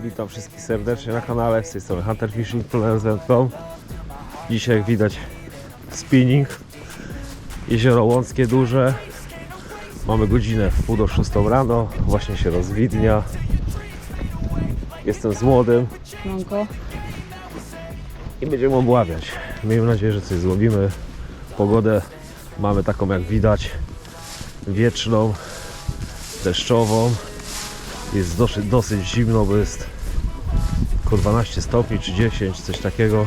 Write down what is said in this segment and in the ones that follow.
Witam wszystkich serdecznie na kanale, z tej strony Hunter Fishing Wędką. Dzisiaj jak widać spinning, jezioro Łąckie duże. Mamy godzinę w pół do szóstą rano, właśnie się rozwidnia. Jestem z młodym Manko. i będziemy obławiać. Miejmy nadzieję, że coś złowimy. Pogodę mamy taką jak widać, wieczną, deszczową. Jest dosyć, dosyć zimno, bo jest około 12 stopni czy 10, coś takiego.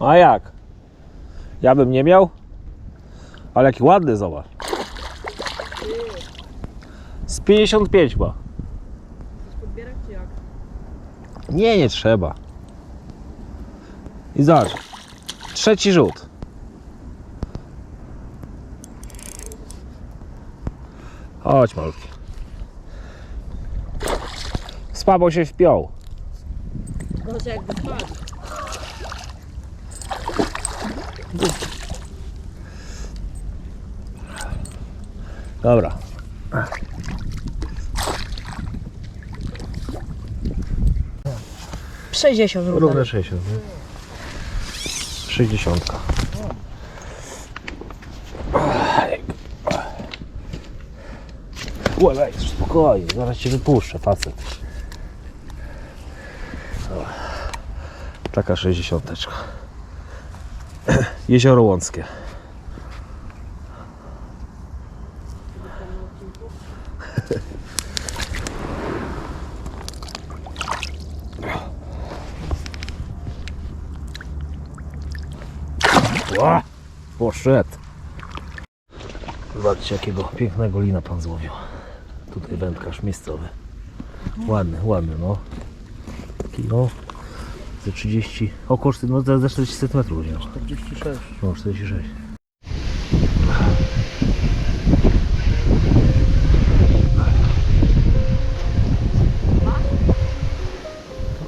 A jak? Ja bym nie miał? Ale jaki ładny zobacz. Z 55 ma. Podbierak czy jak? Nie, nie trzeba. I zobacz. Trzeci rzut. Chodź malutki. Słabo się wpiął. Gorzej jakby spadł. Dobra. Sześćdziesiąt Równe 60. nie? 60. Łebej, spokojnie, zaraz cię wypuszczę, facet. Dobra. Taka 60. Jezioro Łąckie. Ła! Poszedł. Zobaczcie jakiego pięknego lina pan złowił. Tutaj wędkarz miejscowy. Ładny, ładny no. Taki no. Ze 30, około 4, no ze 40 cm wziął. 46. No 46.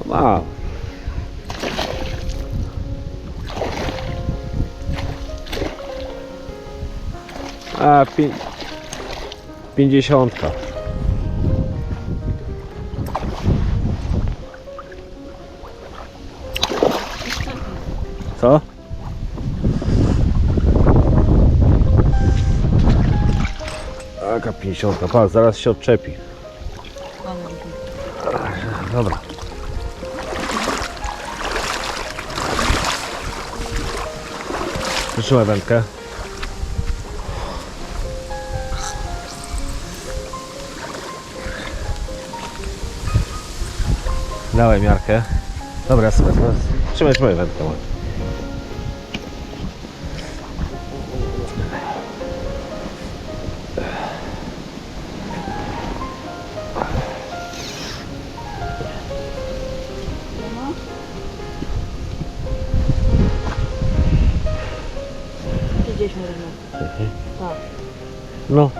Wow. A, pię... pięćdziesiątka. Taka pięćdziesiątka, patrz, zaraz się odczepi. Dobra. Przytrzymaj wędkę. Dałem miarkę. Dobra, sobie, sobie. Trzymaj, trzymaj wędkę. No,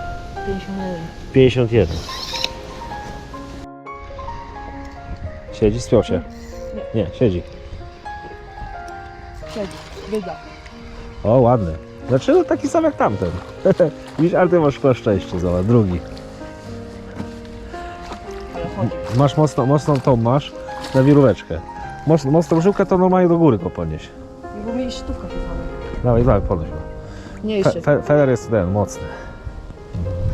51. 51. Siedzi, spiął się. Nie, siedzi. Siedzi, wyda. O, ładny. Dlaczego taki sam jak tamten? Widzisz, ale ty masz chyba szczęście, zobacz, drugi. Masz mocno, mocną tą masz na wiróweczkę. Mocno, mocną żyłkę to normalnie do góry go podnieś. Bo mieli sztówkę się. Dawaj, dawaj, podnieś go. Fe, Mniejszy. fe, Feder jest ten, mocny.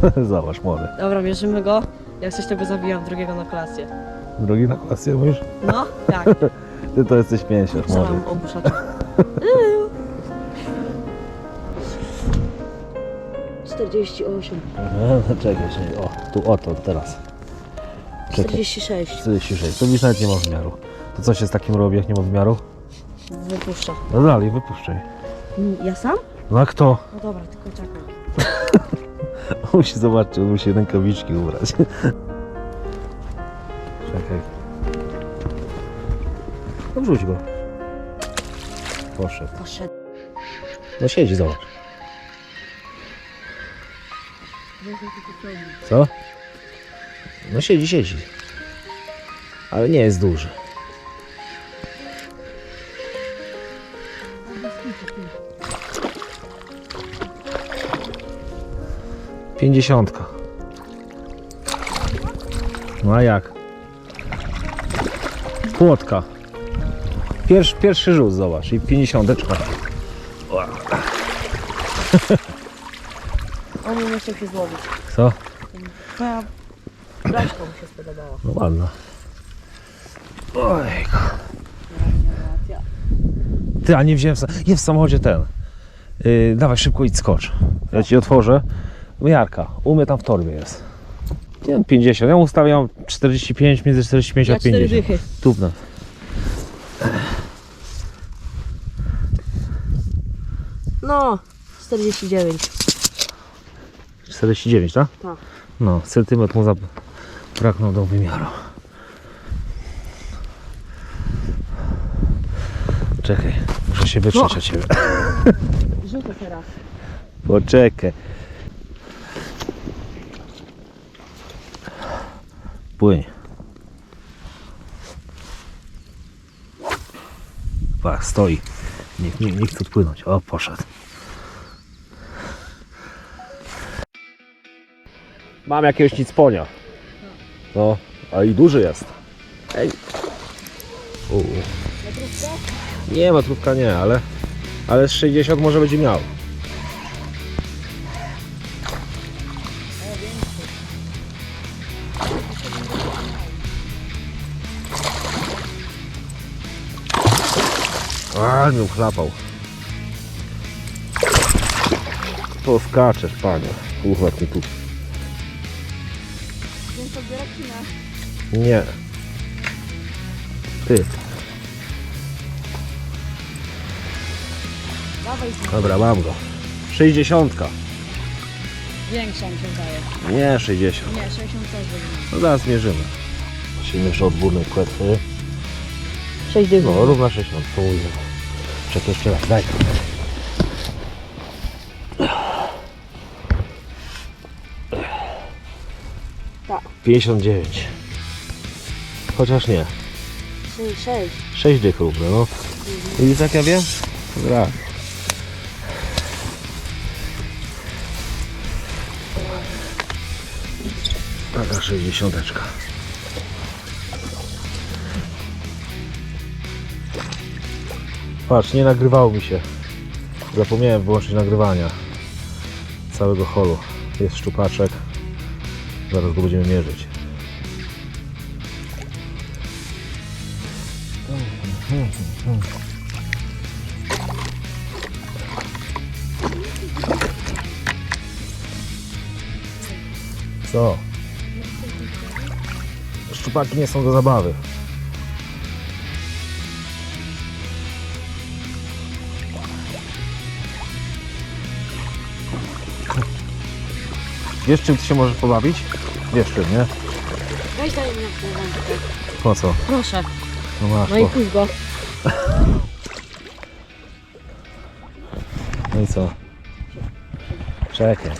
Zobacz, młody. Dobra, mierzymy go. Jak coś tego zabijam drugiego na kolację. Drugi na klasę mówisz? No, tak. Ty to jesteś pięściarz, młody. Zamam obuszać. 48. No, czekaj, czekaj. O, tu, o to, teraz. Czekaj. 46. 46. To widzisz, nawet nie ma wymiaru. To co się z takim robi, jak nie ma wymiaru? Wypuszcza. No dalej, wypuszczaj. Mm, Ja sam? No a kto? No dobra, tylko czekaj. Musi zobaczyć, on musi rękawiczki ubrać. Czekaj. No wrzuć go. Poszedł. Poszedł. No siedzi, zobacz. Co? No siedzi, siedzi. Ale nie jest duży. Pięćdziesiątka. No a jak? Płotka. Pierwszy, pierwszy rzut, zobacz. I pięćdziesiąteczka. On nie chciał się złowić. Co? Twoja braśka mu się spodobała. No ładna. Ojku. Ty, a nie wziąłem. w Jest w samochodzie ten. Yy, dawaj szybko idź skocz. Ja ci otworzę. Jarka, u mnie tam w torbie jest. Nie wiem, 50. Ja ustawiam 45, między 45 Ja a cztery 50. dychy. Tupnę. No, 49. 49, tak? Tak. No, centymetr mu zabraknął do wymiaru. Czekaj, muszę się wytrzeć No. o ciebie. Rzucę teraz. Poczekaj. Płyń. Pa, stoi. Nie, nie, nie chce odpłynąć. O, poszedł. Mam jakiegoś nicponia. No, a i duży jest. Ej. U. Nie, metrówka nie, ale, ale z 60 może będzie miał. A, mnie uchlapał. To skaczesz, panie. Uchlap mi tu. Nie. Ty. Dawaj z Dobra, mam go. 60. Większa mi się zdaje. Nie 60. Nie, 60 też będzie. No zaraz mierzymy. Się mierzy od górnej płetwy. 6 dychów. No, równa 60. To mówię. Czekaj jeszcze raz, daj. Tak. 59. Chociaż nie. 6, 6. 6 dych równe, no. I tak ja wiem? Dobra. Taka 60. Patrz, nie nagrywało mi się. Zapomniałem wyłączyć nagrywania całego holu. Jest szczupaczek. Zaraz go będziemy mierzyć. Co? Szczupaki nie są do zabawy. Wiesz czym ty się możesz pobawić? Wiesz czym, nie? Weź daj mi na wędkę. Po co? Proszę. No masz No i po. puść go. No i co? Czekaj.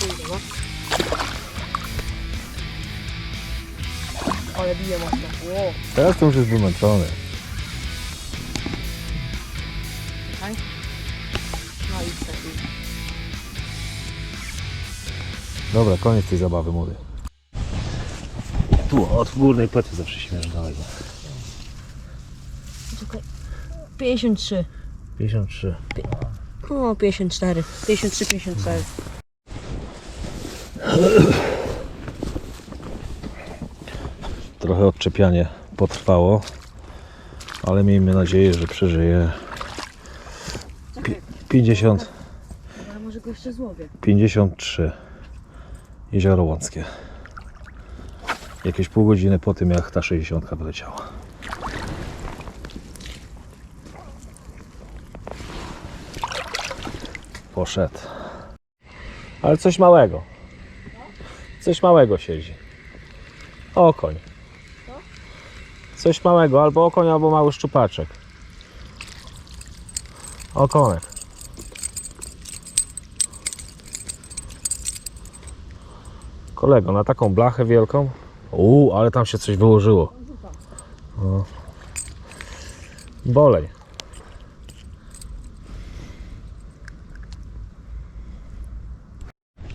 Pójdę, no. Ale bije mocno. Teraz to już jest wymęczony. czekaj. No i taki. Dobra, koniec tej zabawy młody. Tu, od górnej płety zawsze śmiesz dalej. Czekaj. 53. 53. No, 54. 53, 54. Trochę odczepianie potrwało, ale miejmy nadzieję, że przeżyje Pi- 50, Ale może go jeszcze złowię. 53 Jezioro Łąckie. Jakieś pół godziny po tym, jak ta 60 wyleciała. Poszedł. Ale coś małego. Coś małego siedzi. Okoń. Coś małego, albo okoń, albo mały szczupaczek. Okonek. Kolego, na taką blachę wielką? Uuu, ale tam się coś wyłożyło. Bolej.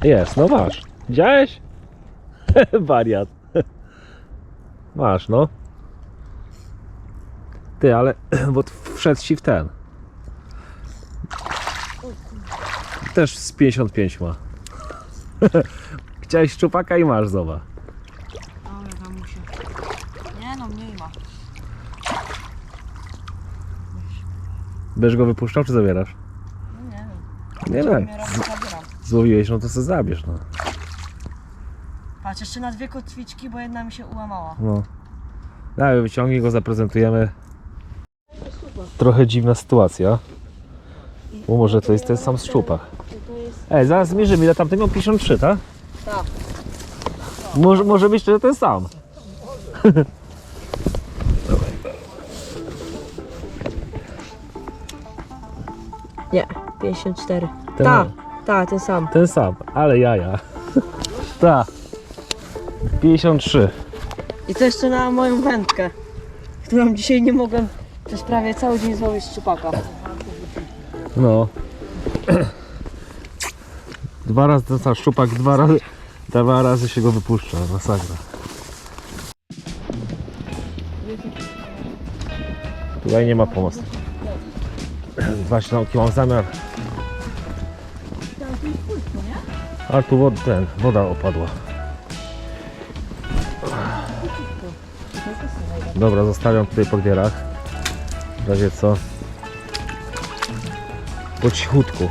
Jest, no masz. Widziałeś? Wariat. Masz, no. Ty, ale bo wszedł ci w ten. Też z 55 ma. Chciałeś szczupaka i masz, zobacz. Ale tam muszę. Nie no, mniej ma. Będziesz go wypuszczał, czy zabierasz? No nie wiem. Nie wiem. zabieram. Złowiłeś, no to sobie zabierz, no. Patrz, jeszcze na dwie kotwiczki, bo jedna mi się ułamała. no. Daj, wyciągnij go, zaprezentujemy. Trochę dziwna sytuacja. Bo może to jest ten sam szczupak. Ej, zaraz zmierzymy, ile tamten miał 53, tak? Tak. Może, może być, że ten sam. Nie, 54. Ten, Tak, tak, ten sam. ten sam, ale jaja. Tak. 53. I to jeszcze na moją wędkę, którą dzisiaj nie mogłem przez prawie cały dzień złowić szczupaka. No. Dwa razy ten sam szczupak, dwa razy, dwa razy się go wypuszcza, masakra. Tutaj nie ma pomocy. Właśnie nauki mam zamiar. A tu wod, ten, woda opadła. Dobra, zostawiam tutaj po dwierach. W razie co po cichutku.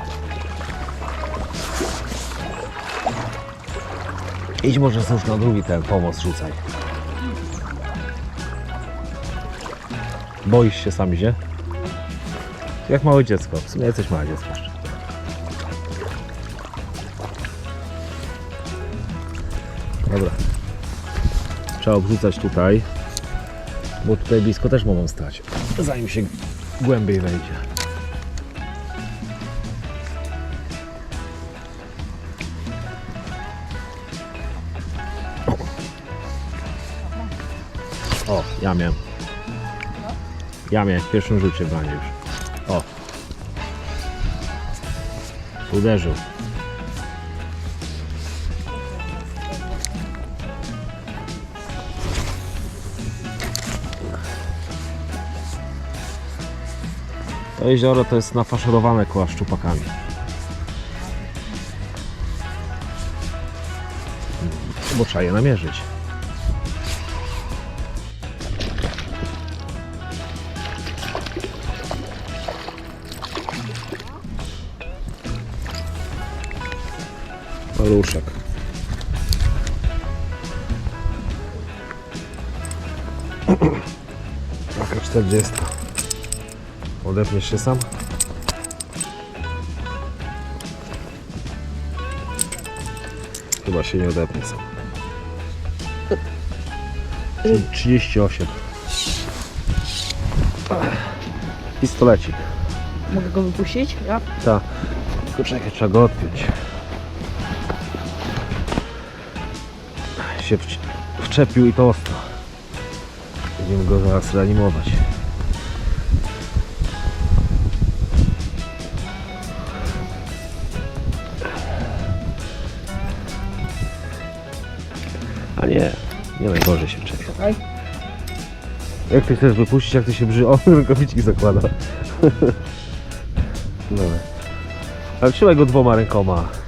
Idź może już na drugi ten pomoc rzucaj. Boisz się sam idzie? Jak małe dziecko. W sumie jesteś małe dziecko. Dobra. Trzeba obrzucać tutaj. Bo tutaj blisko też mogą stać. Zanim się głębiej wejdzie. O, ja miałem. Ja miałem w pierwszym rzucie branie już. O. Uderzył. To jezioro to jest nafaszerowane koła szczupakami. Bo trzeba je namierzyć. Paluszek. Taka 40. Odepniesz się sam? Chyba się nie odepnie sam. Trzy- 38. Pistolecik. Mogę go wypuścić? Ja? Ta. Tylko czekaj, trzeba go odpiąć. Się wczepił i to ostro. Będziemy go zaraz reanimować. A nie, nie najgorzej się. Czekaj. Jak ty chcesz wypuścić, jak ty się brzy... O, rękawiczki zakłada. Dobra. Ale trzymaj go dwoma rękoma.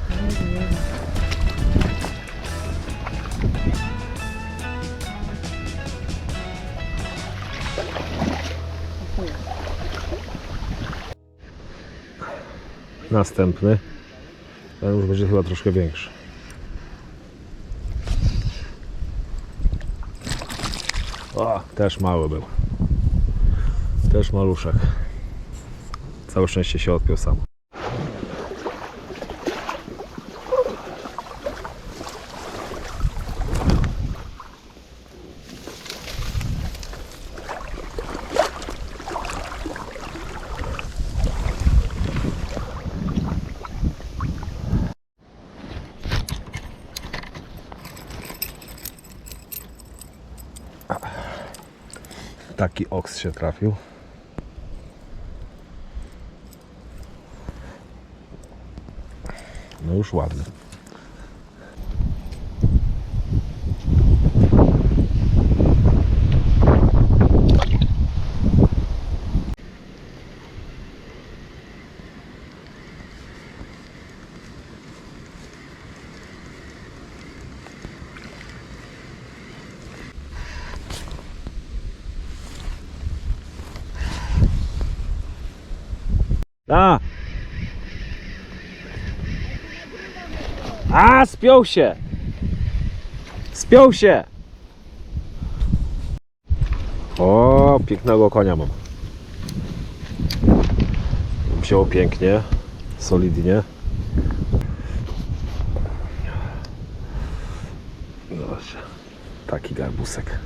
Następny. Ten już będzie chyba troszkę większy. O, też mały był. Też maluszek. Całe szczęście się odpiął sam. Taki oks się trafił. No już ładny. A! A, spiął się! Spiął się! O, pięknego konia mam. Wziął pięknie, solidnie. Zobaczcie, taki garbusek.